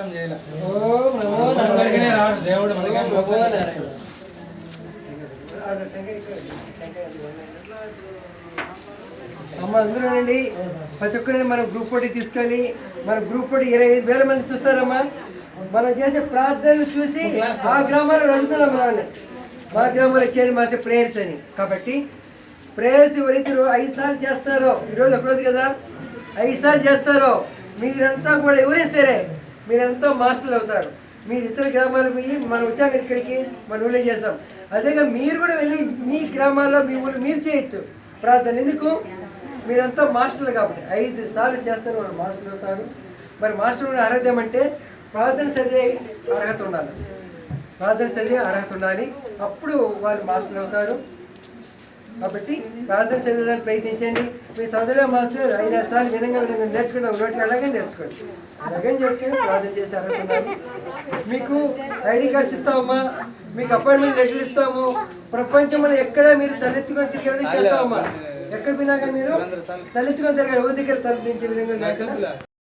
కష్టం చేయలే. దేవుడు అమ్మ ప్రతి ఒక్కరిని మనం గ్రూప్ పోటీ తీసుకొని మన గ్రూప్ పోటీ ఇరవై ఐదు వేల మంది చూస్తారమ్మా. మనం చేసే ప్రార్థనలు చూసి ఆ గ్రామాల్లో అడుగుతున్నాం మనల్ని మా గ్రామంలో చేయండి మాసే ప్రేయర్స్ అని. కాబట్టి ప్రేయర్స్ ఎవరైతే ఐదు సార్లు చేస్తారో ఈరోజు ఒక రోజు కదా ఐదు సార్లు చేస్తారో మీరంతా కూడా ఎవరైనా సరే మీరెంతో మాస్టర్లు అవుతారు. మీరు ఇతర గ్రామాలకు పోయి మనం వచ్చాం ఇక్కడికి మన ఊళ్ళో చేస్తాం. అదేగా మీరు కూడా వెళ్ళి మీ గ్రామాల్లో మీ ఊళ్ళో మీరు చేయొచ్చు. ప్రార్థన ఎందుకు? మీరంతా మాస్టర్లు కాబట్టి. ఐదు సార్లు చేస్తారు వాళ్ళు మాస్టర్లు అవుతారు. మరి మాస్టర్ ఉన్న అంటే ప్రార్థన చదివే అర్హత ఉండాలి. ప్రార్థన చదివే అర్హత ఉండాలి. అప్పుడు వాళ్ళు మాస్టర్లు అవుతారు. కాబట్టి ప్రార్థన చదివేదాన్ని ప్రయత్నించండి. మీ సోదరుల మాస్టర్ ఐదు సార్లు వినంగా వినంగా నేర్చుకుంటాం నోటికి అలాగే నేర్చుకోండి. అలాగే చేసుకొని ప్రార్థన చేసి ఉండాలి మీకు ఐడి కార్డ్స్ ఇస్తామమ్మా. మీకు అపాయింట్మెంట్ లెటర్లు ఇస్తాము. ప్రపంచంలో ఎక్కడ మీరు తలెత్తుకొని తిరిగే విధంగా చేస్తామమ్మా. ఎక్కడ పోయినా కానీ మీరు తలెత్తుకొని తిరగాలి. ఎవరి దగ్గర తలెత్తించే విధంగా